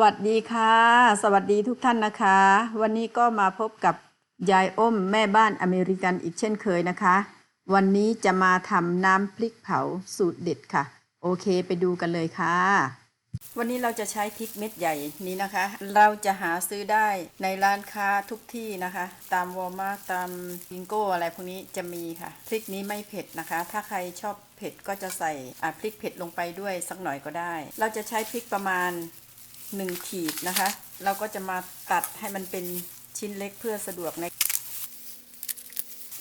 วัสดีค่ะ สวัสดีทุกท่านนะคะ วันนี้ก็มาพบกับยายอ้มแม่บ้านอเมริกันอีกเช่นเคยนะคะ วันนี้จะมาทำน้ำพริกเผาสูตรเด็ดค่ะ โอเคไปดูกันเลยค่ะ วันนี้เราจะใช้พริกเม็ดใหญ่นี้นะคะ เราจะหาซื้อได้ในร้านค้าทุกที่นะคะ ตามวอลมาร์ตตามบิงโก้อะไรพวกนี้จะมีค่ะ พริกนี้ไม่เผ็ดนะคะ ถ้าใครชอบเผ็ดก็จะใส่พริกเผ็ดลงไปด้วยสักหน่อยก็ได้ เราจะใช้พริกประมาณ หนึ่งขีดนะคะ เราก็จะมาตัดให้มันเป็นชิ้นเล็กเพื่อสะดวกใน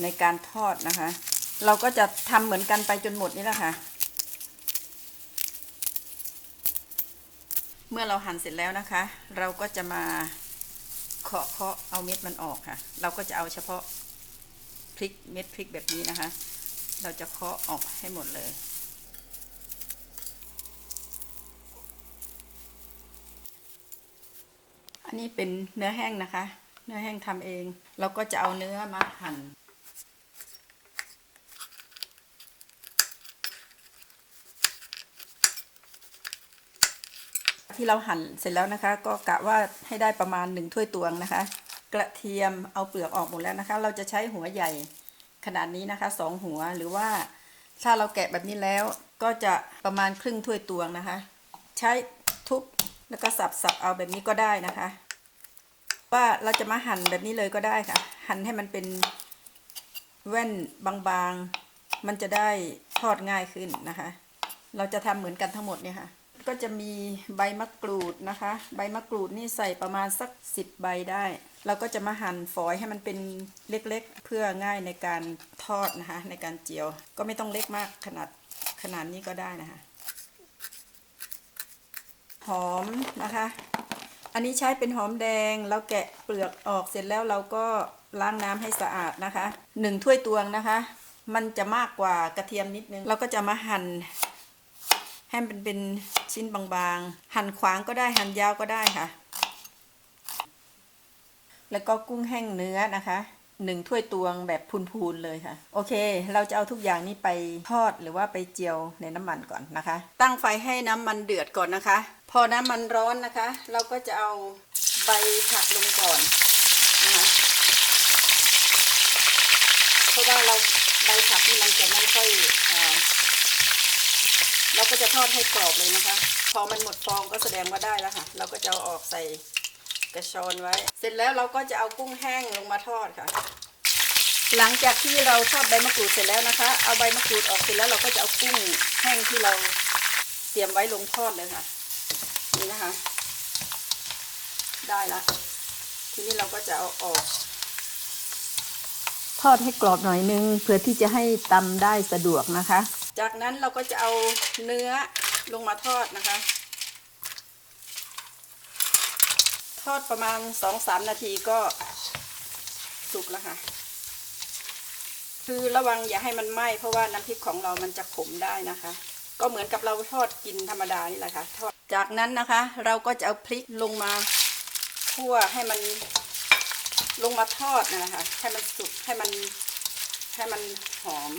ในการทอดนะคะ เราก็จะทำเหมือนกันไปจนหมดนี่แหละค่ะ เมื่อเราหั่นเสร็จแล้วนะคะ เราก็จะมาเคาะเคาะเอาเม็ดมันออกค่ะ เราก็จะเอาเฉพาะพริกเม็ดพริกแบบนี้นะคะ เราจะเคาะออกให้หมดเลย อันนี้เป็นเนื้อแห้งนะคะ เนื้อแห้งทำเอง เราก็จะเอาเนื้อมาหั่นที่เราหั่นเสร็จแล้วนะคะ ก็กะว่าให้ได้ประมาณหนึ่งถ้วยตวงนะคะ กระเทียมเอาเปลือกออกหมดแล้วนะคะ เราจะใช้หัวใหญ่ขนาดนี้นะคะสองหัวหรือว่าถ้าเราแกะแบบนี้แล้วก็จะประมาณครึ่งถ้วยตวงนะคะ ใช้ทุบ แล้วก็สับๆเอาแบบนี้ก็ได้นะคะ ว่าเราจะมาหั่นแบบนี้เลยก็ได้ค่ะ หั่นให้มันเป็นแว่นบางๆ มันจะได้ทอดง่ายขึ้นนะคะ เราจะทำเหมือนกันทั้งหมดเนี่ยค่ะ ก็จะมีใบมะกรูดนะคะ ใบมะกรูดนี่ใส่ประมาณสักสิบใบได้ เราก็จะมาหั่นฝอยให้มันเป็นเล็กๆ เพื่อง่ายในการทอดนะคะ ในการเจียว ก็ไม่ต้องเล็กมากขนาดขนาดนี้ก็ได้นะคะ หอมนะคะ อันนี้ใช้เป็นหอมแดงเราแกะเปลือกออกเสร็จแล้วเราก็ล้างน้ำให้สะอาดนะคะหนึ่งถ้วยตวงนะคะ มันจะมากกว่ากระเทียมนิดนึง เราก็จะมาหั่นให้มันเป็นชิ้นบางๆ หั่นขวางก็ได้หั่นยาวก็ได้ค่ะ แล้วก็กุ้งแห้งเนื้อนะคะหนึ่งถ้วยตวงแบบพูนๆเลยค่ะ โอเค เราจะเอาทุกอย่างนี้ไปทอดหรือว่าไปเจียวในน้ำมันก่อนนะคะ ตั้งไฟให้น้ำมันเดือดก่อนนะคะ พอน้ำมันร้อนนะคะ เราก็จะเอาใบผักลงก่อนนะคะเพราะว่าเราใบผักนี่มันจะไม่ค่อยเอเราก็จะทอดให้กรอบเลยนะคะ พอมันหมดฟองก็แสดงว่าได้แล้วค่ะ เราก็จะเอาออกใส่กระชอนไว้ เสร็จแล้วเราก็จะเอากุ้งแห้งลงมาทอดค่ะ หลังจากที่เราทอดใบมะกรูดเสร็จแล้วนะคะ เอาใบมะกรูดออกเสร็จแล้วเราก็จะเอากุ้งแห้งที่เราเตรียมไว้ลงทอดเลยค่ะ นี่นะคะ ได้ละ ทีนี้เราก็จะเอาออก ทอดให้กรอบหน่อยนึง เพื่อที่จะให้ตำได้สะดวกนะคะ จากนั้นเราก็จะเอาเนื้อลงมาทอดนะคะ ทอดประมาณสองสามนาทีก็สุกแล้วค่ะ คือระวังอย่าให้มันไหม้เพราะว่าน้ำพริกของเรามันจะขมได้นะคะ ก็เหมือนกับเราทอดกินธรรมดานี่แหละค่ะทอดจากนั้นนะคะ เราก็จะเอาพริกลงมาคั่วให้มันลงมาทอดนะคะให้มันสุกให้มันให้มันหอม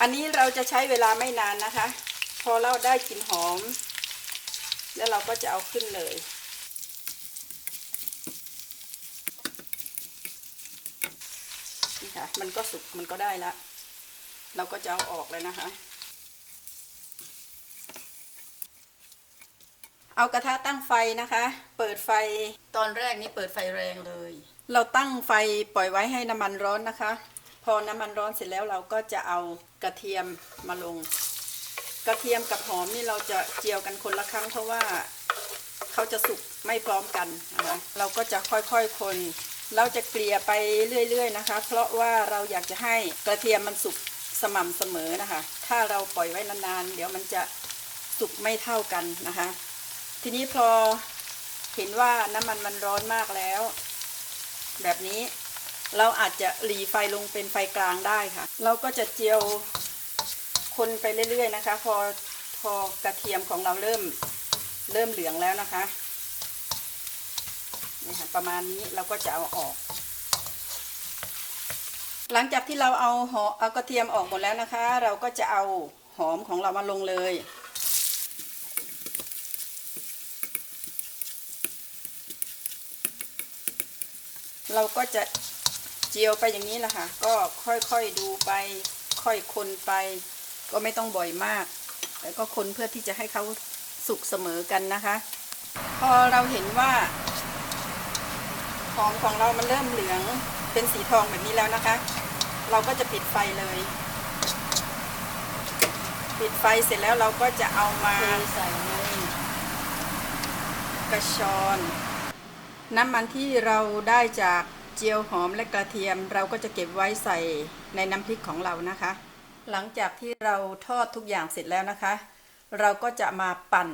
อันนี้เราจะใช้เวลาไม่นานนะคะ พอเราได้กลิ่นหอม แล้วเราก็จะเอาขึ้นเลยนี่ค่ะมันก็สุกมันก็ได้ละ เราก็จะเอาออกเลยนะคะ เอากระทะตั้งไฟนะคะ เปิดไฟตอนแรกนี่เปิดไฟแรงเลย เราตั้งไฟปล่อยไว้ให้น้ำมันร้อนนะคะ พอน้ำมันร้อนเสร็จแล้วเราก็จะเอากระเทียมมาลง กระเทียมกับหอมนี่เราจะเจียวกันคนละครั้งเพราะว่าเขาจะสุกไม่พร้อมกันนะคะเราก็จะค่อยๆคนเราจะเกลี่ยไปเรื่อย ๆ นะคะ เพราะว่าเราอยากจะให้กระเทียมมันสุก สม่ำเสมอนะคะ ถ้าเราปล่อยไว้นานๆ เดี๋ยวมันจะสุกไม่เท่ากันนะคะ ทีนี้พอเห็นว่าน้ำมันมันร้อนมากแล้ว แบบนี้เราอาจจะหลีไฟลงเป็นไฟกลางได้ค่ะ เราก็จะเจียวคนไปเรื่อยๆนะคะ พอพอกระเทียมของเราเริ่มเริ่มเหลืองแล้วนะคะนี่ค่ะประมาณนี้เราก็จะเอาออก หลังจากที่เราเอาหอเอากระเทียมออกหมดแล้วนะคะ เราก็จะเอาหอมของเรามาลงเลย เราก็จะเจียวไปอย่างนี้แหละค่ะ ก็ค่อยๆดูไป ค่อยคนไป ก็ไม่ต้องบ่อยมาก แต่ก็คนเพื่อที่จะให้เขาสุกเสมอกันนะคะ พอเราเห็นว่าหอมของเรามันเริ่มเหลืองเป็นสีทองแบบนี้แล้วนะคะ เราก็จะปิดไฟเลย ปิดไฟเสร็จแล้วเราก็จะเอามาใส่ในกระชอนน้ำมันที่เราได้จากเจียวหอมและกระเทียม เราก็จะเก็บไว้ใส่ในน้ำพริกของเรานะคะ หลังจากที่เราทอดทุกอย่างเสร็จแล้วนะคะ เราก็จะมาปั่น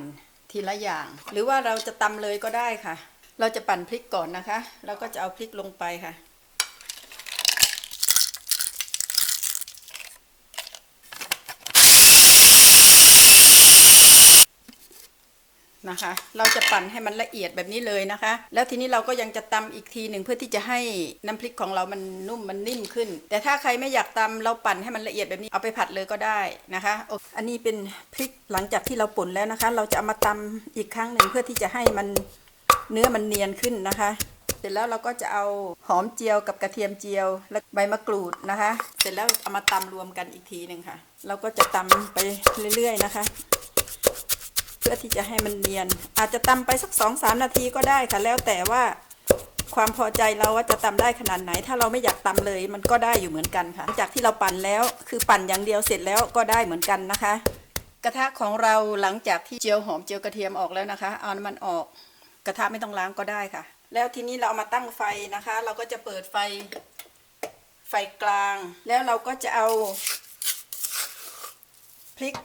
ทีละอย่าง หรือว่าเราจะตำเลยก็ได้ค่ะ เราจะปั่นพริกก่อนนะคะ เราก็จะเอาพริกลงไปค่ะ นะคะ เราจะปั่นให้มันละเอียดแบบนี้เลยนะคะ แล้วทีนี้เราก็ยังจะตำอีกทีหนึ่งเพื่อที่จะให้น้ำพริกของเรามันนุ่มมันนิ่มขึ้น แต่ถ้าใครไม่อยากตำเราปั่นให้มันละเอียดแบบนี้เอาไปผัดเลยก็ได้นะคะออันนี้เป็นพริกหลังจากที่เราป่นแล้วนะคะ เราจะเอามาตำอีกครั้งหนึ่งเพื่อที่จะให้มันเนื้อมันเนียนขึ้นนะคะเสร็จแล้วเราก็จะเอาหอมเจียวกับกระเทียมเจียว และใบมะกรูดนะคะ เสร็จแล้วเอามาตำรวมกันอีกทีหนึ่งค่ะ เราก็จะตำไปเรื่อยๆนะคะ เพื่อที่จะให้มันเนียน อาจจะตำไปสักสองสามนาทีก็ได้ค่ะ แล้วแต่ว่าความพอใจเราว่าจะตำได้ขนาดไหน ถ้าเราไม่อยากตำเลยมันก็ได้อยู่เหมือนกันค่ะจากที่เราปั่นแล้วคือปั่นอย่างเดียวเสร็จแล้วก็ได้เหมือนกันนะคะ กระทะของเราหลังจากที่เจียวหอมเจียวกระเทียมออกแล้วนะคะ เอาน้ำมันออก กระทะไม่ต้องล้างก็ได้ค่ะ แล้วทีนี้เราเอามาตั้งไฟนะคะ เราก็จะเปิดไฟไฟกลาง แล้วเราก็จะเอาพริก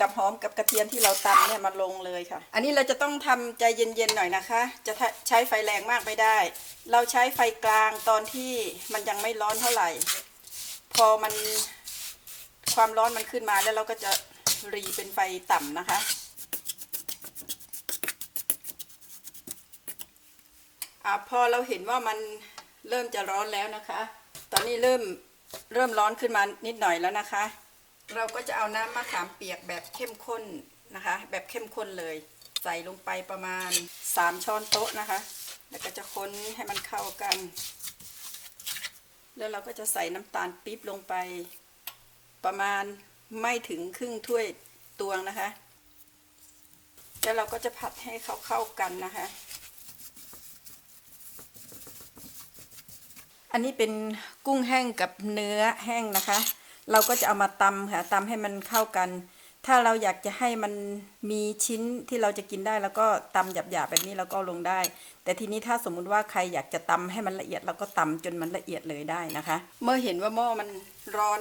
กับหอมกับกระเทียมที่เราตำเนี่ยมาลงเลยค่ะ อันนี้เราจะต้องทำใจเย็นๆหน่อยนะคะ จะใช้ไฟแรงมากไม่ได้ เราใช้ไฟกลางตอนที่มันยังไม่ร้อนเท่าไหร่ พอมันความร้อนมันขึ้นมาแล้วเราก็จะรีเป็นไฟต่ำนะคะ อะพอเราเห็นว่ามันเริ่มจะร้อนแล้วนะคะ ตอนนี้เริ่มเริ่มร้อนขึ้นมานิดหน่อยแล้วนะคะ เราก็จะเอาน้ำมะขามเปียกแบบเข้มข้นนะคะ แบบเข้มข้นเลย ใส่ลงไปประมาณ 3 ช้อนโต๊ะนะคะ แล้วก็จะคนให้มันเข้ากัน แล้วเราก็จะใส่น้ำตาลปี๊บลงไป ประมาณไม่ถึงครึ่งถ้วยตวงนะคะ แล้วเราก็จะผัดให้เขาเข้ากันนะคะ อันนี้เป็นกุ้งแห้งกับเนื้อแห้งนะคะ เราก็จะเอามาตำค่ะตำให้มันเข้ากัน ถ้าเราอยากจะให้มันมีชิ้นที่เราจะกินได้ แล้วก็ตำหยาบๆแบบนี้เราก็ลงได้ แต่ทีนี้ถ้าสมมุติว่าใครอยากจะตำให้มันละเอียด เราก็ตำจนมันละเอียดเลยได้นะคะ เมื่อเห็นว่าหม้อมันร้อน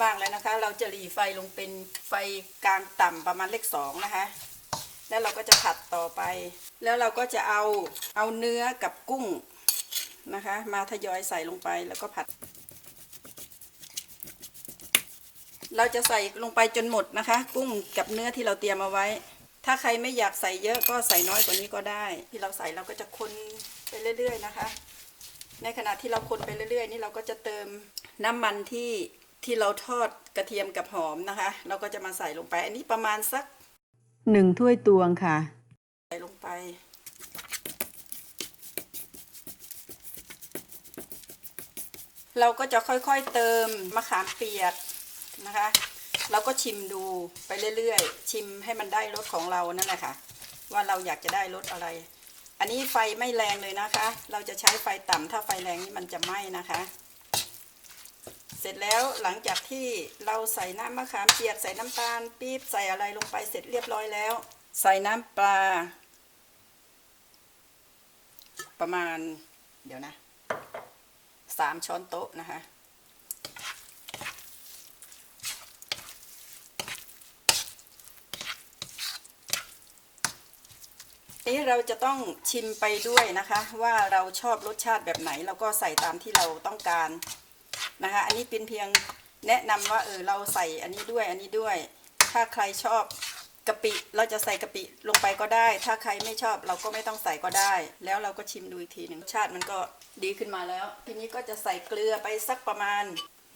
บ้างแล้วนะคะ เราจะหลีไฟลงเป็นไฟกลางต่ำประมาณเลขสองนะคะแล้วเราก็จะผัดต่อไป แล้วเราก็จะเอาเอาเนื้อกับกุ้งนะคะ มาทยอยใส่ลงไปแล้วก็ผัด เราจะใส่ลงไปจนหมดนะคะ กุ้งกับเนื้อที่เราเตรียมเอาไว้ ถ้าใครไม่อยากใส่เยอะก็ใส่น้อยกว่านี้ก็ได้ ที่เราใส่เราก็จะคนไปเรื่อย ๆ นะคะ ในขณะที่เราคนไปเรื่อย ๆ นี่เราก็จะเติมน้ำมันที่ที่เราทอดกระเทียมกับหอมนะคะ เราก็จะมาใส่ลงไป อันนี้ประมาณสักหนึ่งถ้วยตวงค่ะ ใส่ลงไป เราก็จะค่อยๆเติมมะขามเปียก นะคะเราก็ชิมดูไปเรื่อยๆ ชิมให้มันได้รสของเรานั่นแหละค่ะ ว่าเราอยากจะได้รสอะไร อันนี้ไฟไม่แรงเลยนะคะ เราจะใช้ไฟต่ำถ้าไฟแรงนี่มันจะไหม้นะคะ เสร็จแล้วหลังจากที่เราใส่น้ำมะขามเปียกใส่น้ำตาลปี๊บใส่อะไรลงไปเสร็จเรียบร้อยแล้ว ใส่น้ำปลา ประมาณเดี๋ยวนะสามช้อนโต๊ะนะคะ นี้เราจะต้องชิมไปด้วยนะคะ ว่าเราชอบรสชาติแบบไหนเราก็ใส่ตามที่เราต้องการนะคะ อันนี้เป็นเพียงแนะนำว่าเออเราใส่อันนี้ด้วยอันนี้ด้วย ถ้าใครชอบกะปิเราจะใส่กะปิลงไปก็ได้ ถ้าใครไม่ชอบเราก็ไม่ต้องใส่ก็ได้ แล้วเราก็ชิมดูอีกทีหนึ่งชาติมันก็ดีขึ้นมาแล้ว ทีนี้ก็จะใส่เกลือไปสักประมาณ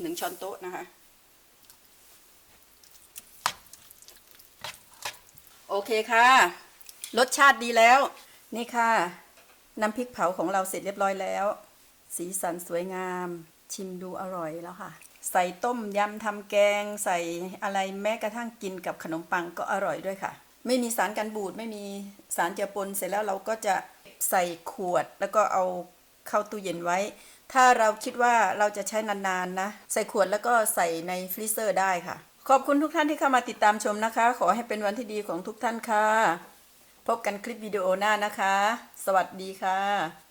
หนึ่งช้อนโต๊ะนะคะ โอเคค่ะ รสชาติดีแล้ว นี่ค่ะ น้ำพริกเผาของเราเสร็จเรียบร้อยแล้ว สีสันสวยงาม ชิมดูอร่อยแล้วค่ะ ใส่ต้มยำทำแกง ใส่อะไรแม้กระทั่งกินกับขนมปังก็อร่อยด้วยค่ะ ไม่มีสารกันบูดไม่มีสารเจือปนเสร็จแล้วเราก็จะใส่ขวดแล้วก็เอาเข้าตู้เย็นไว้ ถ้าเราคิดว่าเราจะใช้นานๆนะใส่ขวดแล้วก็ใส่ในฟรีเซอร์ได้ค่ะ ขอบคุณทุกท่านที่เข้ามาติดตามชมนะคะ ขอให้เป็นวันที่ดีของทุกท่านค่ะ พบกันคลิปวิดีโอหน้านะคะ สวัสดีค่ะ